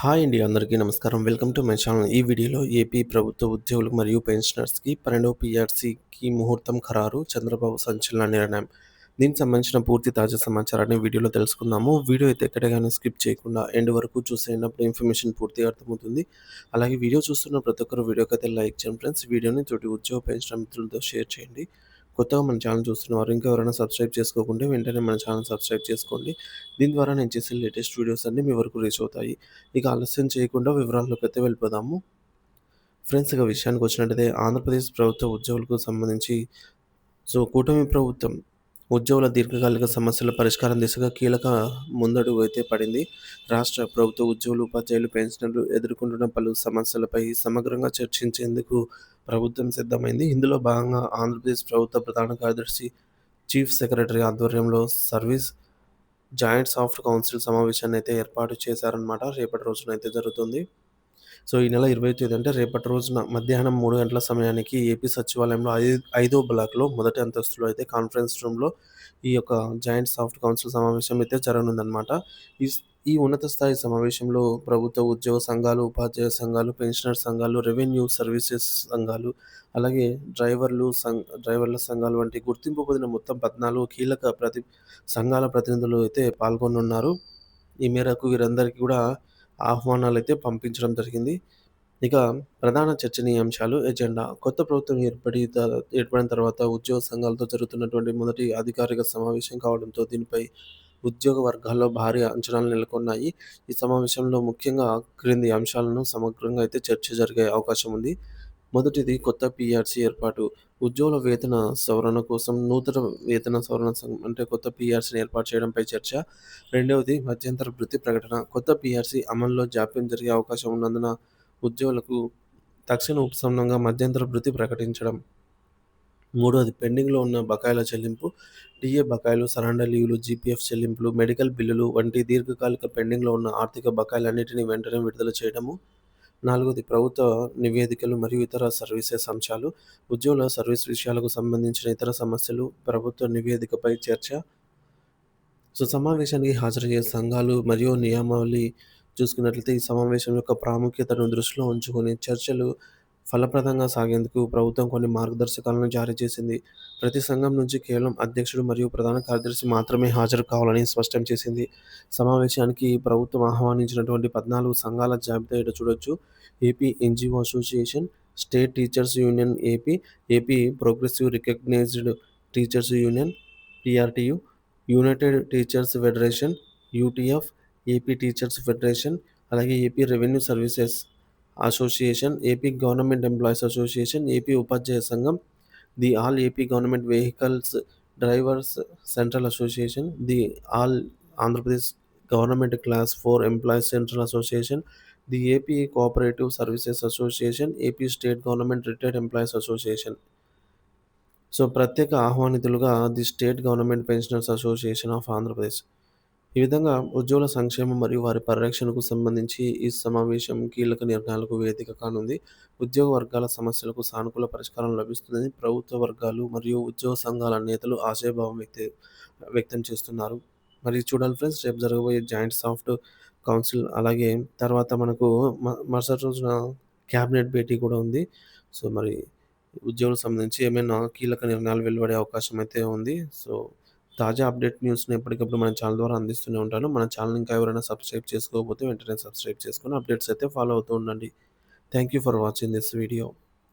Hi అండి అందరికీ నమస్కారం. Welcome to my channel. ఈ వీడియోలో ఏపీ ప్రభుత్వ ఉద్యోగులు మరియు పెన్షనర్స్కి పన్నెండవ పీఆర్సీకి ముహూర్తం ఖరారు చంద్రబాబు సంచలన నిర్ణయం. దీనికి సంబంధించిన పూర్తి తాజా సమాచారాన్ని వీడియోలో తెలుసుకుందాము. వీడియో అయితే ఎక్కడగానే స్కిప్ చేయకుండా ఎండ్ వరకు చూసేటప్పుడు ఇన్ఫర్మేషన్ పూర్తిగా అర్థమవుతుంది. అలాగే వీడియో చూస్తున్న ప్రతి ఒక్కరు వీడియోకి అయితే లైక్ చేయండి ఫ్రెండ్స్. వీడియోని తోటి ఉద్యోగ పెన్షన్ మిత్రులతో షేర్ చేయండి. కొత్తగా మన ఛానల్ చూస్తున్నవారు ఇంకా ఎవరైనా సబ్స్క్రైబ్ చేసుకోకుంటే వెంటనే మన ఛానల్ సబ్స్క్రైబ్ చేసుకోండి. దీని ద్వారా నేను చేసే లేటెస్ట్ వీడియోస్ అన్నీ మీ వరకు రీచ్ అవుతాయి. ఇక ఆలస్యం చేయకుండా వివరాల్లోకి అయితే వెళ్ళిపోదాము. ఫ్రెండ్స్ ఇక విషయానికి వచ్చినట్టయితే ఆంధ్రప్రదేశ్ ప్రభుత్వ ఉద్యోగులకు సంబంధించి సో కూటమి ప్రభుత్వం ఉద్యోగుల దీర్ఘకాలిక సమస్యల పరిష్కారం దిశగా కీలక ముందడుగు అయితే పడింది. రాష్ట్ర ప్రభుత్వ ఉద్యోగులు ఉపాధ్యాయులు పెన్షనర్లు ఎదుర్కొంటున్న పలు సమస్యలపై సమగ్రంగా చర్చించేందుకు ప్రభుత్వం సిద్ధమైంది. ఇందులో భాగంగా ఆంధ్రప్రదేశ్ ప్రభుత్వ ప్రధాన కార్యదర్శి చీఫ్ సెక్రటరీ ఆధ్వర్యంలో సర్వీస్ జాయింట్ సాఫ్ట్ కౌన్సిల్ సమావేశాన్ని అయితే ఏర్పాటు చేశారనమాట రేపటి రోజున అయితే జరుగుతుంది. సో ఈ నెల ఇరవై తేదీ అంటే రేపటి రోజున మధ్యాహ్నం మూడు గంటల సమయానికి ఏపీ సచివాలయంలో ఐదు ఐదో బ్లాక్లో మొదటి అంతస్తులో అయితే కాన్ఫరెన్స్ రూమ్లో ఈ యొక్క జాయింట్ సాఫ్ట్ కౌన్సిల్ సమావేశం అయితే జరగనుందనమాట ఈ ఈ ఉన్నత స్థాయి సమావేశంలో ప్రభుత్వ ఉద్యోగ సంఘాలు ఉపాధ్యాయ సంఘాలు పెన్షనర్ సంఘాలు రెవెన్యూ సర్వీసెస్ సంఘాలు అలాగే డ్రైవర్లు సంఘ డ్రైవర్ల సంఘాలు వంటి గుర్తింపు పొందిన మొత్తం పద్నాలుగు కీలక ప్రతి సంఘాల ప్రతినిధులు అయితే పాల్గొనున్నారు. ఈ మేరకు వీరందరికీ కూడా ఆహ్వానాలు అయితే పంపించడం జరిగింది. ఇక ప్రధాన చర్చనీయాంశాలు ఎజెండా. కొత్త ప్రభుత్వం ఏర్పడి ఏర్పడిన తర్వాత ఉద్యోగ సంఘాలతో జరుగుతున్నటువంటి మొదటి అధికారిక సమావేశం కావడంతో దీనిపై ఉద్యోగ వర్గాల్లో భారీ అంచనాలు నెలకొన్నాయి. ఈ సమావేశంలో ముఖ్యంగా క్రింది అంశాలను సమగ్రంగా అయితే చర్చ జరిగే అవకాశం ఉంది. మొదటిది కొత్త పిఆర్సీ ఏర్పాటు. ఉద్యోగుల వేతన సవరణ కోసం నూతన వేతన సవరణ సంఘం అంటే కొత్త పిఆర్సీని ఏర్పాటు చేయడంపై చర్చ. రెండవది మధ్యంతర వృత్తి ప్రకటన. కొత్త పిఆర్సీ అమల్లో జాప్యం జరిగే అవకాశం ఉన్నందున ఉద్యోగులకు తక్షణ ఉపశమనంగా మధ్యంతర వృత్తి ప్రకటించడం. మూడవది పెండింగ్లో ఉన్న బకాయిల చెల్లింపు డిఏ బకాయిలు సరెండర్ లీవ్లు జీపీఎఫ్ చెల్లింపులు మెడికల్ బిల్లులు వంటి దీర్ఘకాలిక పెండింగ్లో ఉన్న ఆర్థిక బకాయిలన్నింటినీ వెంటనే విడుదల చేయడము. నాలుగోది ప్రభుత్వ నివేదికలు మరియు ఇతర సర్వీసెస్ అంశాలు ఉద్యోగుల సర్వీస్ విషయాలకు సంబంధించిన ఇతర సమస్యలు ప్రభుత్వ నివేదికపై చర్చ. సో సమావేశానికి హాజరయ్యే సంఘాలు మరియు నియమావళి చూసుకున్నట్లయితే ఈ సమావేశం యొక్క ప్రాముఖ్యతను దృష్టిలో ఉంచుకొని చర్చలు ఫలప్రదంగా సాగేందుకు ప్రభుత్వం కొన్ని మార్గదర్శకాలను జారీ చేసింది. ప్రతి సంఘం నుంచి కేవలం అధ్యక్షుడు మరియు ప్రధాన కార్యదర్శి మాత్రమే హాజరు కావాలని స్పష్టం చేసింది. సమావేశానికి ప్రభుత్వం ఆహ్వానించినటువంటి పద్నాలుగు సంఘాల జాబితా ఇక్కడ చూడొచ్చు? AP NGO association state teachers union AP AP progressive recognised teachers union PRTU united teachers federation UTF AP teachers federation అలాగే AP revenue services. Association AP government employees association AP ఉపాధ్యాయ సంఘం the all AP government vehicles drivers central association the all Andhra Pradesh government class four employees central association the AP cooperative services association AP state government retired employees association so ప్రత్యేక ఆహ్వానితులుగా the state government pensioners association of Andhra Pradesh ఈ విధంగా ఉద్యోగుల సంక్షేమం మరియు వారి పరిరక్షణకు సంబంధించి ఈ సమావేశం కీలక నిర్ణయాలకు వేదిక కానుంది. ఉద్యోగ వర్గాల సమస్యలకు సానుకూల పరిష్కారం లభిస్తుందని ప్రభుత్వ వర్గాలు మరియు ఉద్యోగ సంఘాల నేతలు ఆశయభావం వ్యక్తి వ్యక్తం చేస్తున్నారు. మరి చూడాలి ఫ్రెండ్స్ రేపు జరగబోయే జాయింట్ సాఫ్ట్ కౌన్సిల్ అలాగే తర్వాత మనకు మరుసటి రోజున క్యాబినెట్ భేటీ కూడా ఉంది. సో మరి ఉద్యోగులకు సంబంధించి ఏమైనా కీలక నిర్ణయాలు వెలువడే అవకాశం అయితే ఉంది. సో తాజా అప్డేట్ న్యూస్ని ఎప్పటికప్పుడు మన ఛానల్ ద్వారా అందిస్తూనే ఉంటాను. మన ఛానల్ ఇంకా ఎవరైనా సబ్స్క్రైబ్ చేసుకోకపోతే వెంటనే సబ్స్క్రైబ్ చేసుకొని అప్డేట్స్ అయితే ఫాలో అవుతూ ఉండండి. Thank you for watching this video.